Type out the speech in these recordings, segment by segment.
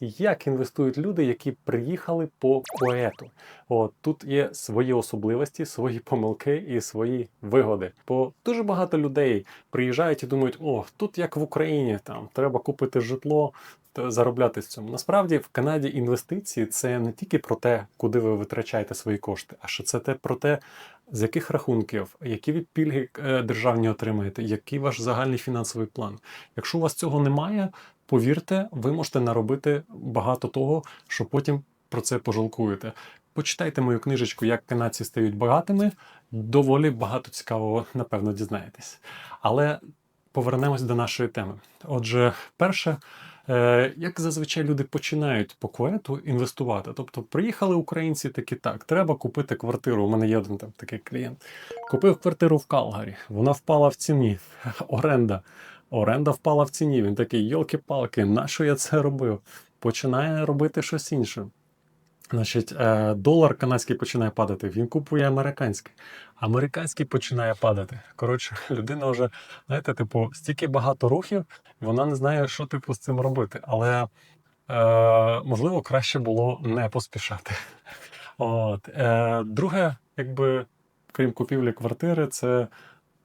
як інвестують люди, які приїхали по куету. От тут є свої особливості, свої помилки і свої вигоди. Бо дуже багато людей приїжджають і думають, о, тут як в Україні, там треба купити житло. Заробляти з цьому насправді в Канаді інвестиції це не тільки про те, куди ви витрачаєте свої кошти, а що це те про те, з яких рахунків, які ви пільги е, державні отримаєте, який ваш загальний фінансовий план. Якщо у вас цього немає, повірте, ви можете наробити багато того, що потім про це пожалкуєте. Почитайте мою книжечку, як канадці стають багатими. Доволі багато цікавого, напевно, дізнаєтесь. Але повернемось до нашої теми. Отже, перше, е, як зазвичай люди починають по куету інвестувати. Тобто, приїхали українці такі так, треба купити квартиру. У мене є один там такий клієнт. Купив квартиру в Калгарі, вона впала в ціні. Оренда. Оренда впала в ціні. Він такий, йолки-палки, на що я це робив? Починає робити щось інше. Значить, е, долар канадський починає падати, він купує американський. Американський починає падати. Коротше, людина вже, знаєте, типу, стільки багато рухів, вона не знає, що типу з цим робити. Але е, можливо, краще було не поспішати. От. Е, друге, якби, крім купівлі квартири, це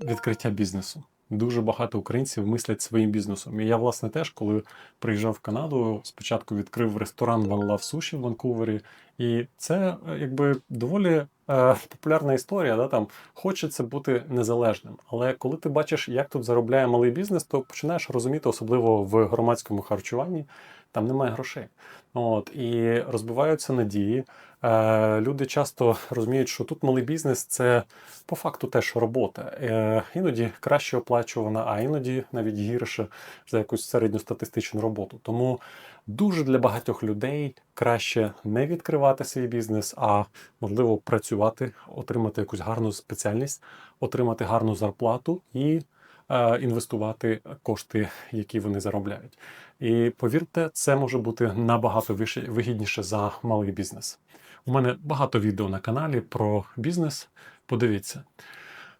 відкриття бізнесу. Дуже багато українців мислять своїм бізнесом. І я, власне, теж, коли приїжджав в Канаду, спочатку відкрив ресторан One Love Sushi в Ванкувері. І це е, якби доволі е, популярна історія. Да? Там хочеться бути незалежним. Але коли ти бачиш, як тут заробляє малий бізнес, то починаєш розуміти, особливо в громадському харчуванні, там немає грошей. От, і розбиваються надії. Е, люди часто розуміють, що тут малий бізнес це по факту теж робота. Е, іноді краще оплачувана, а іноді навіть гірше за якусь середньостатистичну роботу. Тому дуже для багатьох людей краще не відкривати свій бізнес, а можливо працювати, отримати якусь гарну спеціальність, отримати гарну зарплату і інвестувати кошти, які вони заробляють. І повірте, це може бути набагато вигідніше за малий бізнес. У мене багато відео на каналі про бізнес. Подивіться.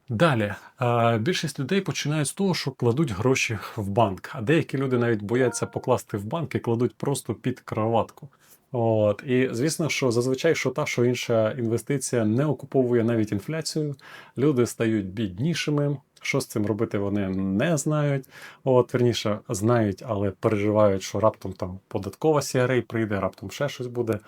Далі, е, більшість людей починають з того, що кладуть гроші в банк, а деякі люди навіть бояться покласти в банк і кладуть просто під кроватку. От і звісно, що зазвичай що та, що інша інвестиція не окуповує навіть інфляцію. Люди стають біднішими. Що з цим робити, вони не знають. От, верніше, знають, але переживають, що раптом там податкова CRA прийде, раптом ще щось буде.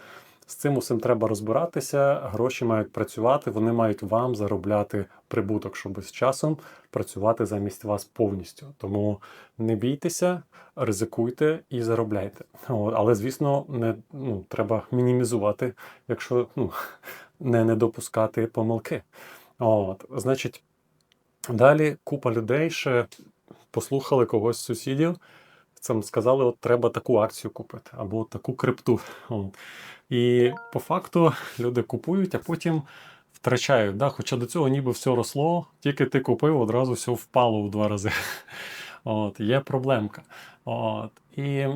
З цим усім треба розбиратися. Гроші мають працювати, вони мають вам заробляти прибуток, щоб з часом працювати замість вас повністю. Тому не бійтеся, ризикуйте і заробляйте. От, але, звісно, не ну, треба мінімізувати, якщо ну, не, не допускати помилки. От, значить, далі купа людей ще послухали когось з сусідів. Цим сказали, от треба таку акцію купити або таку крипту. І по факту люди купують, а потім втрачають. Да? Хоча до цього ніби все росло, тільки ти купив, одразу все впало в два рази. От, є проблемка. От, і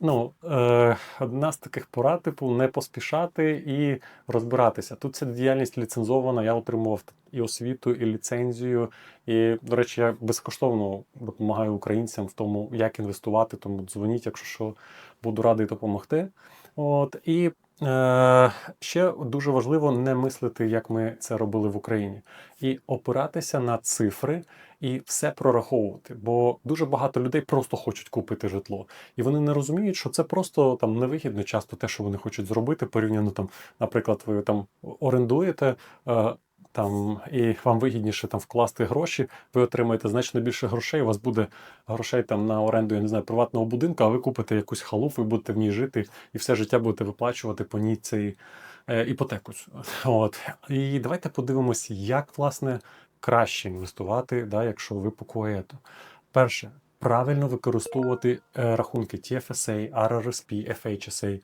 ну, е, одна з таких порад, типу, не поспішати і розбиратися. Тут ця діяльність ліцензована, я отримував і освіту, і ліцензію. І, до речі, я безкоштовно допомагаю українцям в тому, як інвестувати. Тому дзвоніть, якщо що, буду радий допомогти. От, і е, ще дуже важливо не мислити, як ми це робили в Україні, і опиратися на цифри і все прораховувати. Бо дуже багато людей просто хочуть купити житло, і вони не розуміють, що це просто там невигідно часто те, що вони хочуть зробити, порівняно там, наприклад, ви там орендуєте. Е, там і вам вигідніше там вкласти гроші, ви отримаєте значно більше грошей. У вас буде грошей там на оренду, я не знаю, приватного будинку, а ви купите якусь халупу і будете в ній жити, і все життя будете виплачувати по ній цей е, іпотеку. От і давайте подивимось, як власне краще інвестувати, да, якщо ви покоєте. Перше. Правильно використовувати е, рахунки TFSA, RRSP, FHSA.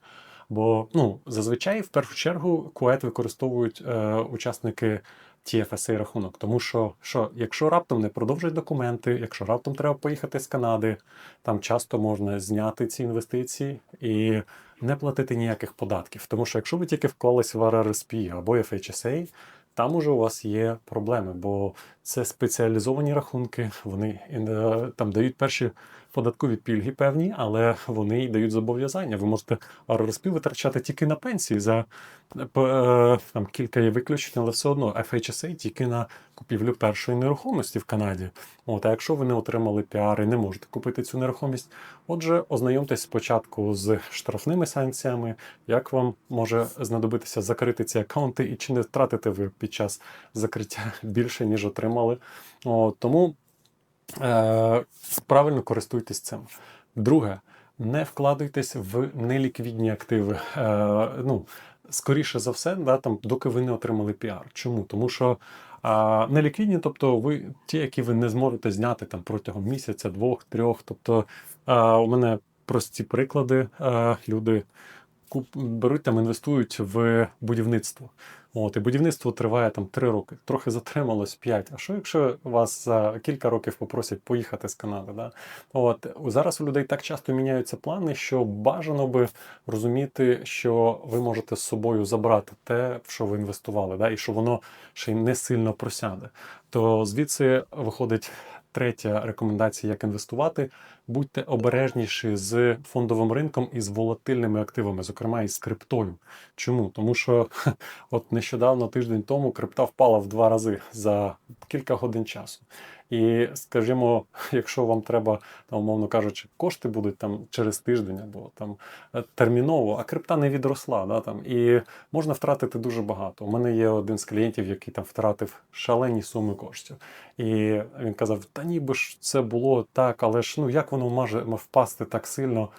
Бо ну, зазвичай в першу чергу кует використовують е, учасники TFSA рахунок. Тому що, що якщо раптом не продовжують документи, якщо раптом треба поїхати з Канади, там часто можна зняти ці інвестиції і не платити ніяких податків. Тому що якщо ви тільки вклались в RRSP або FHSA, там уже у вас є проблеми, бо це спеціалізовані рахунки, вони е, там дають перші податкові пільги певні, але вони й дають зобов'язання. Ви можете RRSP витрачати тільки на пенсії за е, там кілька є виключень, але все одно FHSA тільки на купівлю першої нерухомості в Канаді. От, а якщо ви не отримали піар і не можете купити цю нерухомість, отже, ознайомтесь спочатку з штрафними санкціями, як вам може знадобитися закрити ці аккаунти, і чи не втратите ви під час закриття більше, ніж отримали. От, тому правильно користуйтесь цим. Друге, не вкладуйтесь в неліквідні активи. Е, ну, скоріше за все, да, там, доки ви не отримали піар. Чому? Тому що а, неліквідні, тобто ви ті, які ви не зможете зняти там протягом місяця, двох, трьох. Тобто а, у мене прості приклади. А, люди куп, беруть там, інвестують в будівництво. От, і будівництво триває там 3 роки, трохи затрималось 5. А що якщо вас за кілька років попросять поїхати з Канади? Да? От зараз у людей так часто міняються плани, що бажано би розуміти, що ви можете з собою забрати те, в що ви інвестували, да? і що воно ще й не сильно просяде. То звідси виходить. Третя рекомендація, як інвестувати, будьте обережніші з фондовим ринком і з волатильними активами, зокрема і з криптою. Чому? Тому що от нещодавно тиждень тому крипта впала в два рази за кілька годин часу. І скажімо, якщо вам треба, там, умовно кажучи, кошти будуть там через тиждень або там е, терміново, а крипта не відросла, да, там, і можна втратити дуже багато. У мене є один з клієнтів, який там втратив шалені суми коштів. І він казав: Та ніби ж це було так, але ж ну як воно може впасти так сильно?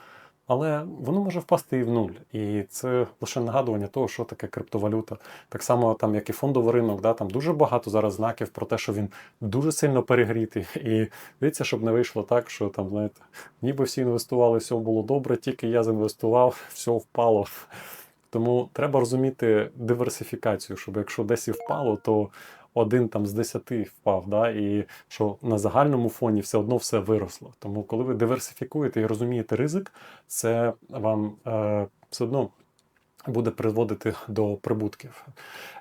Але воно може впасти і в нуль. І це лише нагадування того, що таке криптовалюта. Так само, там, як і фондовий ринок, да, там дуже багато зараз знаків про те, що він дуже сильно перегрітий. І дивіться, щоб не вийшло так, що там, знаєте, ніби всі інвестували, все було добре, тільки я заінвестував, все впало. Тому треба розуміти диверсифікацію, щоб якщо десь і впало, то один там з десяти впав, да, і що на загальному фоні все одно все виросло. Тому, коли ви диверсифікуєте і розумієте ризик, це вам е, все одно. Буде призводити до прибутків.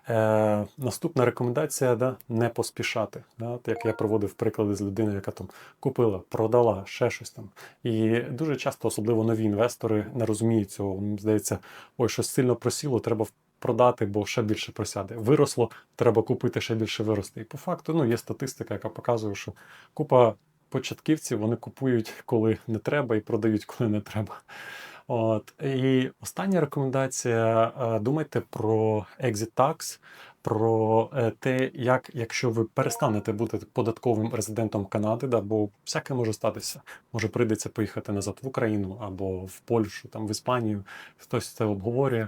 Е, Наступна рекомендація да, не поспішати. Да, Як я проводив приклади з людиною, яка там купила, продала ще щось там. І дуже часто, особливо нові інвестори, не розуміють цього. Здається, ой, щось сильно просіло, треба продати, бо ще більше просяде. Виросло, треба купити ще більше вирости. І по факту ну, є статистика, яка показує, що купа початківців вони купують, коли не треба, і продають, коли не треба. От і остання рекомендація: е, думайте про exit tax, про е, те, як якщо ви перестанете бути податковим резидентом Канади, да, бо всяке може статися. Може прийдеться поїхати назад в Україну або в Польщу, там в Іспанію. Хтось це обговорює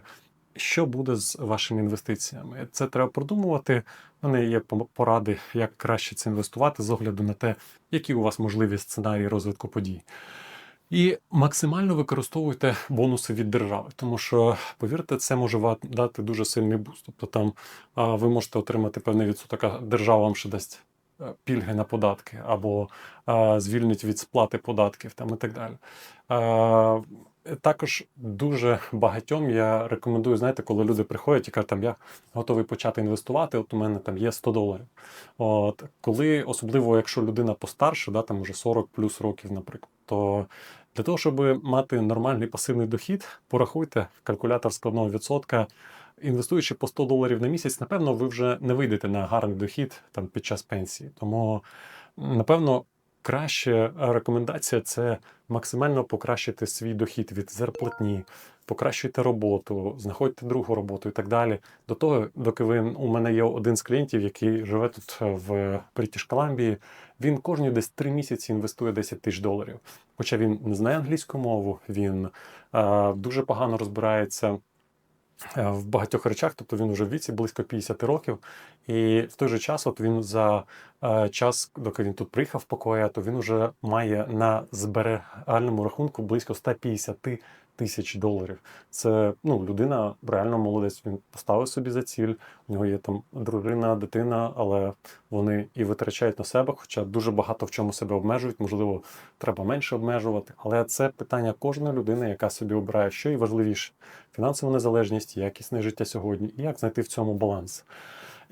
що буде з вашими інвестиціями. Це треба продумувати. У мене є поради, як краще це інвестувати з огляду на те, які у вас можливі сценарії розвитку подій. І максимально використовуйте бонуси від держави, тому що, повірте, це може дати дуже сильний буст. Тобто там а, ви можете отримати певний відсоток, а держава вам ще дасть е, пільги на податки або а, звільнить від сплати податків там і так далі. А, також дуже багатьом я рекомендую, знаєте, коли люди приходять і кажуть, там я готовий почати інвестувати, от у мене там є 100 доларів. От Коли, особливо, якщо людина постарше, да, там вже 40 плюс років, наприклад, то для того, щоб мати нормальний пасивний дохід, порахуйте калькулятор складного відсотка. Інвестуючи по 100 доларів на місяць, напевно, ви вже не вийдете на гарний дохід там під час пенсії. Тому, напевно, краще рекомендація це максимально покращити свій дохід від зарплатні, покращуйте роботу, знаходьте другу роботу і так далі. До того, доки ви у мене є один з клієнтів, який живе тут в Бритіш Коламбії, він кожні десь три місяці інвестує 10 тисяч доларів. Хоча він не знає англійську мову, він е, дуже погано розбирається. Е, в багатьох речах, тобто він вже в віці близько 50 років, і в той же час, от він за е, час, доки він тут приїхав покоя, то він вже має на зберегальному рахунку близько 150 тисяч доларів. Це ну, людина реально молодець. Він поставив собі за ціль. У нього є там дружина, дитина, але вони і витрачають на себе, хоча дуже багато в чому себе обмежують. Можливо, треба менше обмежувати. Але це питання кожної людини, яка собі обирає, що і важливіше: фінансова незалежність, якісне життя сьогодні, і як знайти в цьому баланс.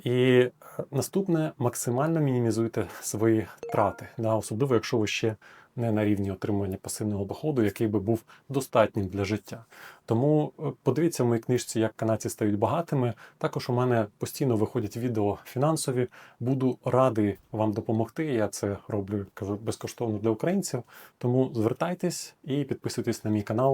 І е, наступне максимально мінімізуйте свої трати, да, особливо якщо ви ще не на рівні отримання пасивного доходу, який би був достатнім для життя. Тому е, подивіться в моїй книжці, як канадці стають багатими. Також у мене постійно виходять відео фінансові. Буду радий вам допомогти. Я це роблю кажу безкоштовно для українців. Тому звертайтесь і підписуйтесь на мій канал.